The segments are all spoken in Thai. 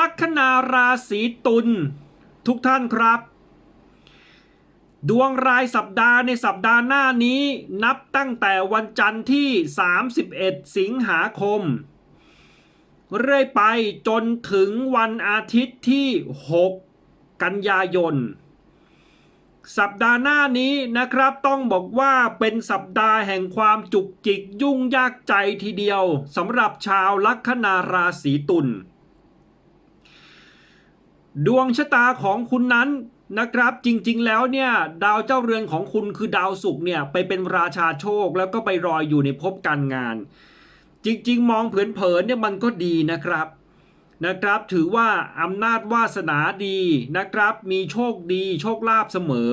ลัคนาราศีตุลทุกท่านครับ ดวงรายสัปดาห์ในสัปดาห์หน้านี้นับตั้งแต่วันจันทร์ที่ 31 สิงหาคม เรื่อยไปจนถึงวันอาทิตย์ที่ 6 กันยายน สัปดาห์หน้านี้นะครับต้องบอกว่าเป็นสัปดาห์แห่งความจุกจิกยุ่งยากใจทีเดียวสำหรับชาวลัคนาราศีตุล ดวงชะตาของคุณนั้นนะครับ จริงๆ แล้วเนี่ย ดาวเจ้าเรือนของคุณคือดาวศุกร์เนี่ย ไปเป็นราชาโชคแล้วก็ไปรอยอยู่ในภพการงาน จริง ๆ มองเผินๆเนี่ยมันก็ดีนะครับนะครับ ถือว่าอำนาจวาสนาดีนะครับ มีโชคดี โชคลาภเสมอ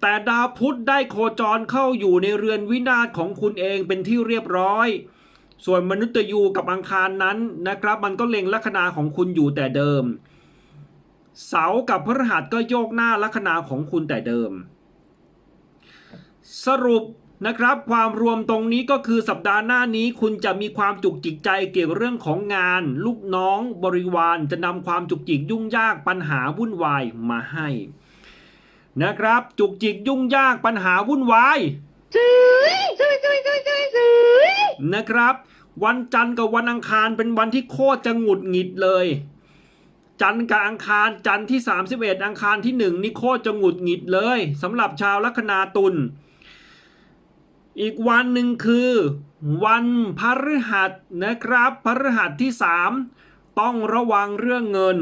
แต่ดาวพุธได้โคจรเข้าอยู่ในเรือนวินาศของคุณเองเป็นที่เรียบร้อย ส่วนมนุษย์ยูกับอังคารนั้นนะครับ มันก็เล็งลัคนาของคุณอยู่แต่เดิม เสากับพฤหัสก็โยกหน้าลัคนาของคุณแต่เดิม สรุปนะครับความรวมตรงนี้ก็คือสัปดาห์หน้านี้คุณจะมีความจุกจิกใจเกี่ยวกับเรื่องของงาน ลูกน้องบริวารจะนำความจุกจิกยุ่งยากปัญหาวุ่นวายมาให้ นะครับจุกจิกยุ่งยากปัญหาวุ่นวายนะครับ วันจันทร์กับวันอังคารเป็นวันที่โคตรจะหงุดหงิดเลย จันทร์กับอังคารจันทร์ที่ 31 อังคารที่ 1 นี่โคตรจะหงุดหงิดเลยสำหรับชาวลัคนาตุลอีกวันหนึ่งคือ วันพฤหัสนะครับพฤหัสที่ 3 ต้องระวังเรื่องเงิน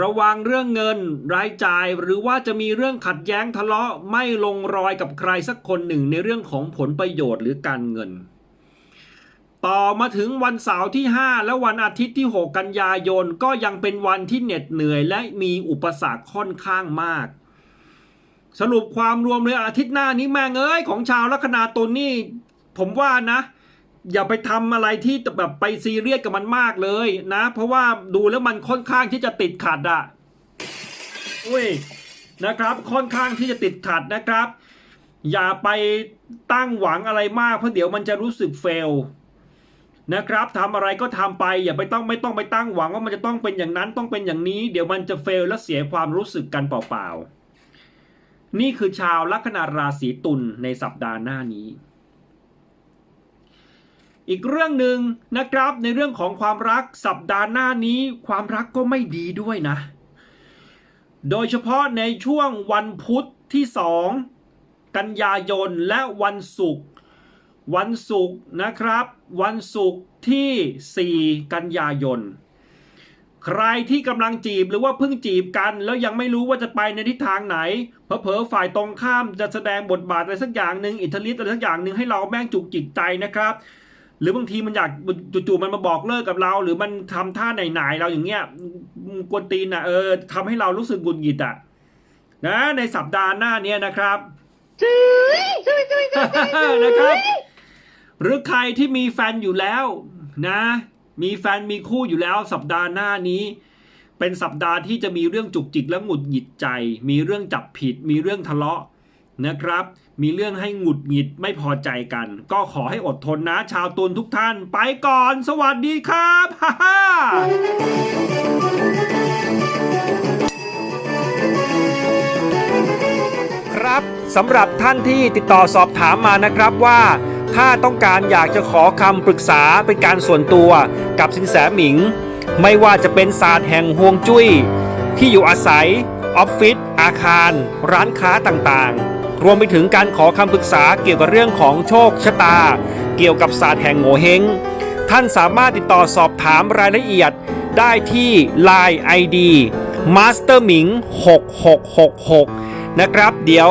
ระวังเรื่องเงินรายจ่ายหรือว่าจะมีเรื่องขัดแย้งทะเลาะไม่ลงรอยกับใครสักคนหนึ่งในเรื่องของผลประโยชน์หรือการเงิน ต่อมาถึงวันเสาร์ที่ 5 และวันอาทิตย์ที่ 6 กันยายนก็ยังเป็นวันที่เหน็ดเหนื่อยและมีอุปสรรคค่อนข้างมาก สรุปความรวมเลยอาทิตย์หน้านี้แม่งเอ้ยของชาวลัคนาตุลนี่ ผมว่านะ อย่าไปทำอะไรที่แบบไปซีเรียสกับมันมากเลยนะ เพราะว่าดูแล้วมันค่อนข้างที่จะติดขัดอะอุ้ยนะครับ ค่อนข้างที่จะติดขัดนะครับ อย่าไปตั้งหวังอะไรมากเพราะเดี๋ยวมันจะรู้สึกเฟล นะครับทำอะไรก็ทำไปอย่าไปต้องไม่ต้องไปตั้งหวังว่ามันจะต้องเป็นอย่างนั้นต้องเป็นอย่างนี้ เดี๋ยวมันจะเฟลและเสียความรู้สึกกันเปล่าๆ นี่คือชาวลัคนาราศีตุลในสัปดาห์หน้านี้ อีกเรื่องหนึ่งนะครับในเรื่องของความรักสัปดาห์หน้านี้ ความรักก็ไม่ดีด้วยนะ โดยเฉพาะในช่วงวันพุธที่สองกันยายนและวันศุกร์ วันศุกร์นะครับ วันศุกร์ที่ 4 กันยายน ใครที่กำลังจีบหรือว่าเพิ่งจีบกันแล้วยังไม่รู้ว่าจะไปในทิศทางไหนเผลอๆฝ่ายตรงข้ามจะแสดงบทบาทอะไรสักอย่างหนึ่งอิทธิฤทธิ์อะไรสักอย่างหนึ่งให้เราแม่งจุกจิกใจนะครับ หรือบางทีมันอยากจู่ๆมันมาบอกเลิกกับเรา หรือมันทำท่าไหนๆเราอย่างเงี้ยกวนตีนอะเออทำให้เรารู้สึกหงุดหงิดอะนะในสัปดาห์หน้าเนี้ยนะครับนะครับ หรือใครที่มีแฟนอยู่แล้วนะ มีแฟนมีคู่อยู่แล้วสัปดาห์หน้านี้ เป็นสัปดาห์ที่จะมีเรื่องจุกจิกและหงุดหงิดใจ มีเรื่องจับผิด มีเรื่องทะเลาะนะครับ มีเรื่องให้หงุดหงิดไม่พอใจกัน ก็ขอให้อดทนนะ ชาวตุลทุกท่าน ไปก่อน สวัสดีครับฮ่าฮ่าครับสำหรับท่านที่ติดต่อสอบถามมานะครับว่า ถ้าต้องการอยากจะขอคำปรึกษาเป็นการส่วนตัวกับสินแสหมิง ไม่ว่าจะเป็นศาสตร์แห่งห่วงจุ้ย ที่อยู่อาศัย ออฟฟิศอาคาร ร้านค้าต่างๆ รวมไปถึงการขอคำปรึกษาเกี่ยวกับเรื่องของโชคชะตา เกี่ยวกับศาสตร์แห่งโงเฮงท่านสามารถติดต่อสอบถามรายละเอียดได้ที่ Line ID Master Ming 6666 นะครับ เดี๋ยว